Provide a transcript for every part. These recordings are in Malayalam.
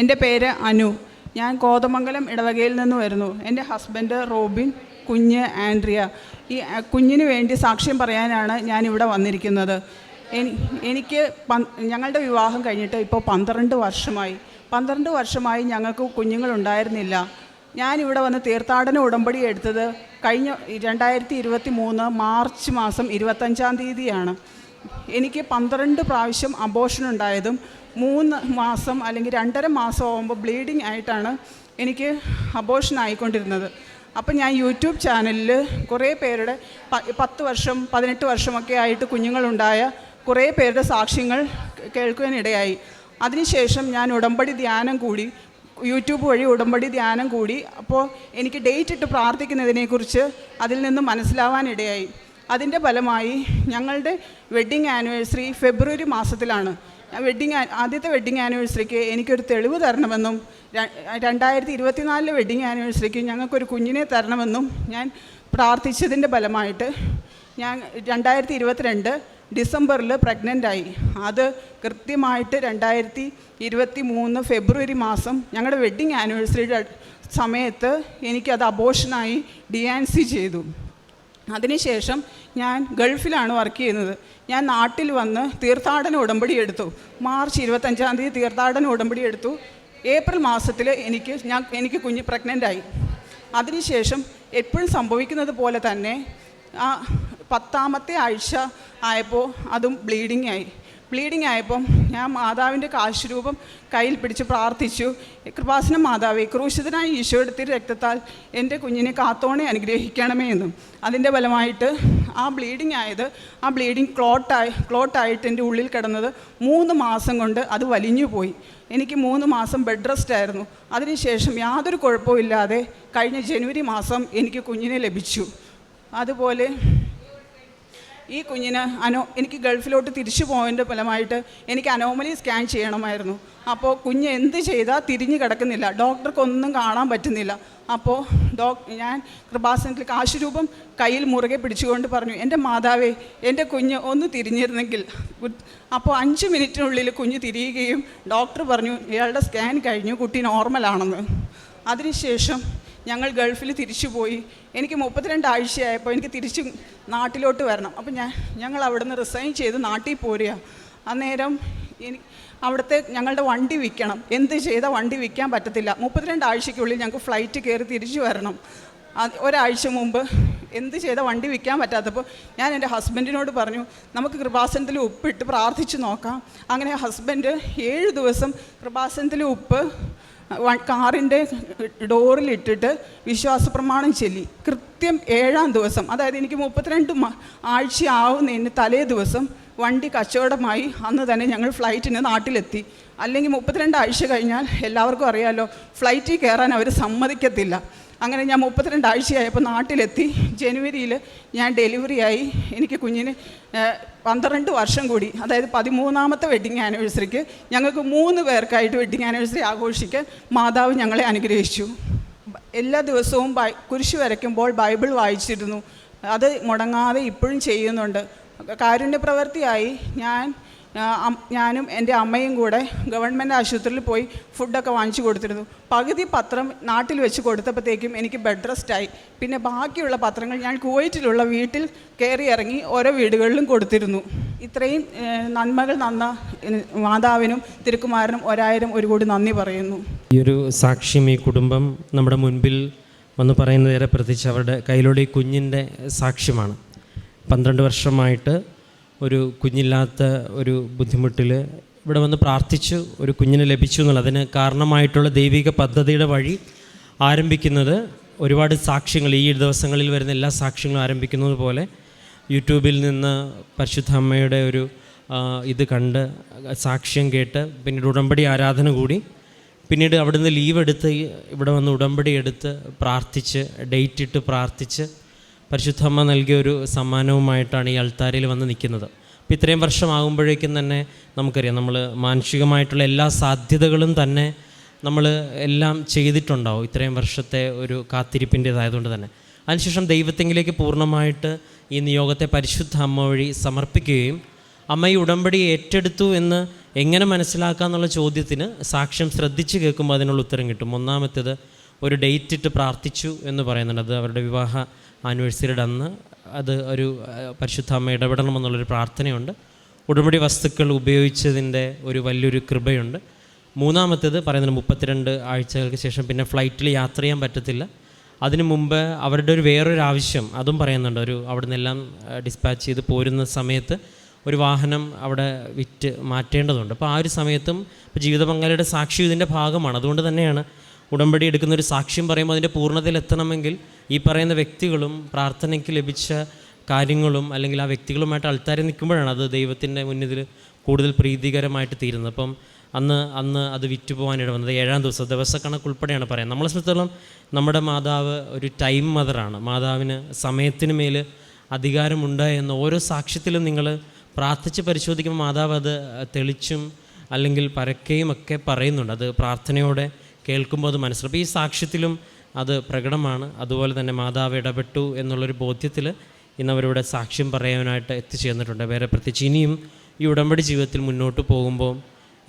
എന്റെ പേര് അനു. ഞാൻ കോതമംഗലം ഇടവകയിൽ നിന്ന് വരുന്നു. എന്റെ ഹസ്ബൻഡ് റോബിൻ കുഞ്ഞ് ആൻഡ്രിയ. ഈ കുഞ്ഞിന് വേണ്ടി സാക്ഷ്യം പറയാനാണ് ഞാൻ ഇവിടെ വന്നിരിക്കുന്നത് എനിക്ക് ഞങ്ങളുടെ വിവാഹം കഴിഞ്ഞിട്ട് ഇപ്പോൾ പന്ത്രണ്ട് വർഷമായി. പന്ത്രണ്ട് വർഷമായി ഞങ്ങൾക്ക് കുഞ്ഞുങ്ങളുണ്ടായിരുന്നില്ല. ഞാനിവിടെ വന്ന് തീർത്ഥാടന ഉടമ്പടി എടുത്തത് കഴിഞ്ഞ രണ്ടായിരത്തി ഇരുപത്തി മൂന്ന് മാർച്ച് മാസം ഇരുപത്തഞ്ചാം തീയതിയാണ്. എനിക്ക് പന്ത്രണ്ട് പ്രാവശ്യം അബോഷൻ ഉണ്ടായതും മൂന്ന് മാസം അല്ലെങ്കിൽ രണ്ടര മാസം ആകുമ്പോൾ ബ്ലീഡിങ് ആയിട്ടാണ് എനിക്ക് അബോഷൻ ആയിക്കൊണ്ടിരുന്നത്. അപ്പം ഞാൻ യൂട്യൂബ് ചാനലിൽ കുറേ പേരുടെ പത്ത് വർഷം പതിനെട്ട് വർഷമൊക്കെ ആയിട്ട് കുഞ്ഞുങ്ങളുണ്ടായ കുറേ പേരുടെ സാക്ഷ്യങ്ങൾ കേൾക്കുവാനിടയായി. അതിനുശേഷം ഞാൻ ഉടമ്പടി ധ്യാനം കൂടി യൂട്യൂബ് വഴി ഉടമ്പടി ധ്യാനം കൂടി അപ്പോൾ എനിക്ക് ഡേറ്റ് ഇട്ട് പ്രാർത്ഥിക്കുന്നതിനെക്കുറിച്ച് അതിൽ നിന്ന് മനസ്സിലാവാനിടയായി. അതിന്റെ ഫലമായി ഞങ്ങളുടെ വെഡ്ഡിങ് ആനിവേഴ്സറി ഫെബ്രുവരി മാസത്തിലാണ്. വെഡ്ഡിങ് ആദ്യത്തെ വെഡ്ഡിങ് ആനിവേഴ്സറിക്ക് എനിക്കൊരു തെളിവ് തരണമെന്നും രണ്ടായിരത്തി ഇരുപത്തിനാലിലെ വെഡ്ഡിങ് ആനിവേഴ്സറിക്ക് ഞങ്ങൾക്കൊരു കുഞ്ഞിനെ തരണമെന്നും ഞാൻ പ്രാർത്ഥിച്ചതിന്റെ ഫലമായിട്ട് ഞാൻ രണ്ടായിരത്തി ഇരുപത്തിരണ്ട് ഡിസംബറിൽ പ്രഗ്നന്റായി. അത് കൃത്യമായിട്ട് രണ്ടായിരത്തി ഇരുപത്തി മൂന്ന് ഫെബ്രുവരി മാസം ഞങ്ങളുടെ വെഡ്ഡിങ് ആനിവേഴ്സറിയുടെ സമയത്ത് എനിക്കത് അബോഷനായി ഡി ആൻസി ചെയ്തു. അതിനുശേഷം ഞാൻ ഗൾഫിലാണ് വർക്ക് ചെയ്യുന്നത്. ഞാൻ നാട്ടിൽ വന്ന് തീർത്ഥാടന ഉടമ്പടി എടുത്തു. മാർച്ച് ഇരുപത്തഞ്ചാം തീയതി തീർത്ഥാടന ഉടമ്പടി എടുത്തു. ഏപ്രിൽ മാസത്തിൽ എനിക്ക് ഞാൻ എനിക്ക് കുഞ്ഞ് പ്രഗ്നന്റ് ആയി അതിനുശേഷം എപ്പോഴും സംഭവിക്കുന്നത് പോലെ തന്നെ ആ പത്താമത്തെ ആഴ്ച ആയപ്പോൾ അതും ബ്ലീഡിങ് ആയി. ബ്ലീഡിങ് ആയപ്പം ഞാൻ മാതാവിന്റെ കാശുരൂപം കയ്യിൽ പിടിച്ച് പ്രാർത്ഥിച്ചു. കൃപാസന മാതാവേ ക്രൂശിതനായി ഈശോ എടുത്തിരി രക്തത്താൽ എന്റെ കുഞ്ഞിനെ കാത്തോണെ അനുഗ്രഹിക്കണമേ എന്നും. അതിന്റെ ഫലമായിട്ട് ആ ബ്ലീഡിങ് ആയത് ആ ബ്ലീഡിങ് ക്ലോട്ടായി ക്ലോട്ടായിട്ട് എന്റെ ഉള്ളിൽ കിടന്നത് മൂന്ന് മാസം കൊണ്ട് അത് വലിഞ്ഞു പോയി. എനിക്ക് മൂന്ന് മാസം ബെഡ് റെസ്റ്റ് ആയിരുന്നു. അതിനുശേഷം യാതൊരു കുഴപ്പമില്ലാതെ കഴിഞ്ഞ ജനുവരി മാസം എനിക്ക് കുഞ്ഞിനെ ലഭിച്ചു. അതുപോലെ ഈ കുഞ്ഞിന് അനോ എനിക്ക് ഗൾഫിലോട്ട് തിരിച്ചു പോയതിന്റെ ഫലമായിട്ട് എനിക്ക് അനോമലി സ്കാൻ ചെയ്യണമായിരുന്നു. അപ്പോൾ കുഞ്ഞ് എന്ത് ചെയ്താൽ തിരിഞ്ഞു കിടക്കുന്നില്ല. ഡോക്ടർക്കൊന്നും കാണാൻ പറ്റുന്നില്ല. അപ്പോൾ ഡോക് ഞാൻ കൃപാസനത്തിൽ കാശുരൂപം കയ്യിൽ മുറുകെ പിടിച്ചുകൊണ്ട് പറഞ്ഞു എന്റെ മാതാവേ എന്റെ കുഞ്ഞ് ഒന്ന് തിരിഞ്ഞിരുന്നെങ്കിൽ. അപ്പോൾ അഞ്ച് മിനിറ്റിനുള്ളിൽ കുഞ്ഞ് തിരിയുകയും ഡോക്ടർ പറഞ്ഞു ഇയാളുടെ സ്കാൻ കഴിഞ്ഞു കുട്ടി നോർമലാണെന്ന് അതിനുശേഷം ഞങ്ങൾ ഗൾഫിൽ തിരിച്ചു പോയി എനിക്ക് മുപ്പത്തിരണ്ട് ആഴ്ചയായപ്പോൾ എനിക്ക് തിരിച്ച് നാട്ടിലോട്ട് വരണം. അപ്പം ഞാൻ ഞങ്ങൾ അവിടുന്ന് റിസൈൻ ചെയ്ത് നാട്ടിൽ പോരുക. അന്നേരം എനിക്ക് അവിടുത്തെ ഞങ്ങളുടെ വണ്ടി വിൽക്കണം. എന്ത് ചെയ്താൽ വണ്ടി വിൽക്കാൻ പറ്റത്തില്ല. മുപ്പത്തിരണ്ട് ആഴ്ചയ്ക്കുള്ളിൽ ഞങ്ങൾക്ക് ഫ്ലൈറ്റ് കയറി തിരിച്ചു വരണം. ഒരാഴ്ച മുമ്പ് എന്ത് ചെയ്താൽ വണ്ടി വിൽക്കാൻ പറ്റാത്തപ്പോൾ ഞാൻ എന്റെ ഹസ്ബൻഡിനോട് പറഞ്ഞു നമുക്ക് കൃപാസനത്തിൽ ഉപ്പിട്ട് പ്രാർത്ഥിച്ചു നോക്കാം. അങ്ങനെ ഹസ്ബൻഡ് ഏഴ് ദിവസം കൃപാസനത്തിൽ ഉപ്പ് കാറിന്റെ ഡോറിലിട്ടിട്ട് വിശ്വാസ പ്രമാണം ചൊല്ലി. കൃത്യം ഏഴാം ദിവസം അതായത് എനിക്ക് മുപ്പത്തിരണ്ട് മ- ആഴ്ച ആവുന്നതിന് തലേ ദിവസം വണ്ടി കച്ചവടമായി അന്ന് തന്നെ ഞങ്ങൾ ഫ്ലൈറ്റിന് നാട്ടിലെത്തി. അല്ലെങ്കിൽ മുപ്പത്തിരണ്ട് ആഴ്ച കഴിഞ്ഞാൽ എല്ലാവർക്കും അറിയാമല്ലോ ഫ്ലൈറ്റിൽ കയറാൻ അവർ സമ്മതിക്കത്തില്ല. അങ്ങനെ ഞാൻ മുപ്പത്തിരണ്ട് ആഴ്ചയായപ്പോൾ നാട്ടിലെത്തി. ജനുവരിയിൽ ഞാൻ ഡെലിവറി ആയി. എനിക്ക് കുഞ്ഞിന് പന്ത്രണ്ട് വർഷം കൂടി. അതായത് പതിമൂന്നാമത്തെ വെഡ്ഡിങ് ആനിവേഴ്സറിക്ക് ഞങ്ങൾക്ക് മൂന്ന് പേർക്കായിട്ട് വെഡ്ഡിങ് ആനിവേഴ്സറി ആഘോഷിക്കാൻ മാതാവ് ഞങ്ങളെ അനുഗ്രഹിച്ചു. എല്ലാ ദിവസവും ബൈ കുരിശ് വരയ്ക്കുമ്പോൾ ബൈബിൾ വായിച്ചിരുന്നു. അത് മുടങ്ങാതെ ഇപ്പോഴും ചെയ്യുന്നുണ്ട്. കാരുണ്യ പ്രവൃത്തിയായി ഞാൻ ഞാനും എന്റെ അമ്മയും കൂടെ ഗവൺമെന്റ് ആശുപത്രിയിൽ പോയി ഫുഡൊക്കെ വാങ്ങിച്ചു കൊടുത്തിരുന്നു. പകുതി പത്രം നാട്ടിൽ വെച്ച് കൊടുത്തപ്പോഴത്തേക്കും എനിക്ക് ബെഡ് റെസ്റ്റായി പിന്നെ ബാക്കിയുള്ള പത്രങ്ങൾ ഞാൻ കുവൈറ്റിലുള്ള വീട്ടിൽ കയറി ഇറങ്ങി ഓരോ വീടുകളിലും കൊടുത്തിരുന്നു. ഇത്രയും നന്മകൾ നന്ന മാതാവിനും തിരുക്കുമാരനും ഒരായിരം ഒരു കൂടി നന്ദി പറയുന്നു. ഈ ഒരു സാക്ഷ്യം ഈ കുടുംബം നമ്മുടെ മുൻപിൽ വന്ന് പറയുന്നതേറെ പ്രത്യേകിച്ച് അവരുടെ കയ്യിലൂടെ ഈ കുഞ്ഞിന്റെ സാക്ഷ്യമാണ്. പന്ത്രണ്ട് വർഷമായിട്ട് ഒരു കുഞ്ഞില്ലാത്ത ഒരു ബുദ്ധിമുട്ടിൽ ഇവിടെ വന്ന് പ്രാർത്ഥിച്ച് ഒരു കുഞ്ഞിനെ ലഭിച്ചു എന്നുള്ളത് അതിന് കാരണമായിട്ടുള്ള ദൈവിക പദ്ധതിയുടെ വഴി ആരംഭിക്കുന്നത് ഒരുപാട് സാക്ഷ്യങ്ങൾ ഈ ദിവസങ്ങളിൽ വരുന്ന എല്ലാ സാക്ഷ്യങ്ങളും ആരംഭിക്കുന്നത് പോലെ യൂട്യൂബിൽ നിന്ന് പരിശുദ്ധ അമ്മയുടെ ഒരു ഇത് കണ്ട് സാക്ഷ്യം കേട്ട് പിന്നീട് ഉടമ്പടി ആരാധന കൂടി പിന്നീട് അവിടുന്ന് ലീവ് എടുത്ത് ഇവിടെ വന്ന് ഉടമ്പടി എടുത്ത് പ്രാർത്ഥിച്ച് ഡേറ്റ് ഇട്ട് പ്രാർത്ഥിച്ച് പരിശുദ്ധമ്മ നൽകിയ ഒരു സമ്മാനവുമായിട്ടാണ് ഈ അൾത്താരയിൽ വന്ന് നിൽക്കുന്നത്. അപ്പോൾ ഇത്രയും വർഷമാകുമ്പോഴേക്കും തന്നെ നമുക്കറിയാം നമ്മൾ മാനസികമായിട്ടുള്ള എല്ലാ സാധ്യതകളും തന്നെ നമ്മൾ എല്ലാം ചെയ്തിട്ടുണ്ടാവും ഇത്രയും വർഷത്തെ ഒരു കാത്തിരിപ്പിന്റേതായതുകൊണ്ട് തന്നെ. അതിനുശേഷം ദൈവത്തെങ്കിലേക്ക് പൂർണമായിട്ട് ഈ നിയോഗത്തെ പരിശുദ്ധ അമ്മ വഴി സമർപ്പിക്കുകയും അമ്മ ഈ ഉടമ്പടി ഏറ്റെടുത്തു എന്ന് എങ്ങനെ മനസ്സിലാക്കാം എന്നുള്ള ചോദ്യത്തിന് സാക്ഷ്യം ശ്രദ്ധിച്ച് കേൾക്കുമ്പോൾ അതിനുള്ള ഉത്തരം കിട്ടും. ഒന്നാമത്തേത് ഒരു ഡേറ്റ് ഇട്ട് പ്രാർത്ഥിച്ചു എന്ന് പറയുന്നുണ്ട്. അത് അവരുടെ വിവാഹ ആനിവേഴ്സറിയുടെ അന്ന്. അത് ഒരു പരിശുദ്ധാമ്മ ഇടപെടണമെന്നുള്ളൊരു പ്രാർത്ഥനയുണ്ട്. ഉടമ്പടി വസ്തുക്കൾ ഉപയോഗിച്ചതിന്റെ ഒരു വലിയൊരു കൃപയുണ്ട്. മൂന്നാമത്തേത് പറയുന്നത് മുപ്പത്തിരണ്ട് ആഴ്ചകൾക്ക് ശേഷം പിന്നെ ഫ്ലൈറ്റിൽ യാത്ര ചെയ്യാൻ പറ്റത്തില്ല. അതിനു മുമ്പ് അവരുടെ ഒരു വേറൊരു ആവശ്യം അതും പറയുന്നുണ്ട്. ഒരു അവിടെ നിന്നെല്ലാം ഡിസ്പാച്ച് ചെയ്ത് പോരുന്ന സമയത്ത് ഒരു വാഹനം അവിടെ വിറ്റ് മാറ്റേണ്ടതുണ്ട്. അപ്പോൾ ആ ഒരു സമയത്തും ഇപ്പോൾ ജീവിത പങ്കാളിയുടെ സാക്ഷി ഇതിന്റെ ഭാഗമാണ്. അതുകൊണ്ട് തന്നെയാണ് ഉടമ്പടി എടുക്കുന്ന ഒരു സാക്ഷ്യം പറയുമ്പോൾ അതിന്റെ പൂർണതയിൽ എത്തണമെങ്കിൽ ഈ പറയുന്ന വ്യക്തികളും പ്രാർത്ഥനയ്ക്ക് ലഭിച്ച കാര്യങ്ങളും അല്ലെങ്കിൽ ആ വ്യക്തികളുമായിട്ട് ആൾക്കാരെ നിൽക്കുമ്പോഴാണ് അത് ദൈവത്തിന്റെ മുന്നിൽ കൂടുതൽ പ്രീതികരമായിട്ട് തീരുന്നത്. അപ്പം അന്ന് അന്ന് അത് വിറ്റുപോകാനിട വന്നത് ഏഴാം ദിവസം ദിവസക്കണക്ക് ഉൾപ്പെടെയാണ് പറയാം നമ്മളെ സംബന്ധിച്ചിടത്തോളം നമ്മുടെ മാതാവ് ഒരു ടൈം മദറാണ്. മാതാവിന് സമയത്തിന് മേൽ അധികാരമുണ്ട് എന്ന് ഓരോ സാക്ഷ്യത്തിലും നിങ്ങൾ പ്രാർത്ഥിച്ച് പരിശോധിക്കുമ്പോൾ മാതാവ് അത് തെളിച്ചും അല്ലെങ്കിൽ പരക്കെയും ഒക്കെ പറയുന്നുണ്ട്. അത് പ്രാർത്ഥനയോടെ കേൾക്കുമ്പോൾ അത് മനസ്സിലാവും. ഈ സാക്ഷ്യത്തിലും അത് പ്രകടമാണ്. അതുപോലെ തന്നെ മാതാവ് ഇടപെട്ടു എന്നുള്ളൊരു ബോധ്യത്തിൽ ഇന്ന് അവരിവിടെ സാക്ഷ്യം പറയാനായിട്ട് എത്തിച്ചേർന്നിട്ടുണ്ട്. വേറെ പ്രത്യേകിച്ച് ഇനിയും ഈ ഉടമ്പടി ജീവിതത്തിൽ മുന്നോട്ട് പോകുമ്പോൾ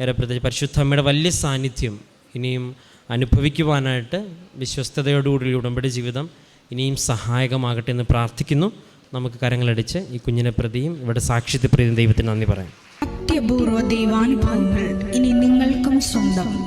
ഏറെ പ്രത്യേകിച്ച് പരിശുദ്ധ അമ്മയുടെ വലിയ സാന്നിധ്യം ഇനിയും അനുഭവിക്കുവാനായിട്ട് വിശ്വസ്തയോടുകൂടി ഉടമ്പടി ജീവിതം ഇനിയും സഹായകമാകട്ടെ എന്ന് പ്രാർത്ഥിക്കുന്നു. നമുക്ക് കരങ്ങളടിച്ച് ഈ കുഞ്ഞിനെ പ്രതിയും ഇവിടെ സാക്ഷ്യത്തെ പ്രതിയും ദൈവത്തിന് നന്ദി പറയാം. അത്യപൂർവ ദൈവാനുഭവങ്ങൾ ഇനി നിങ്ങൾക്കും സ്വന്തം.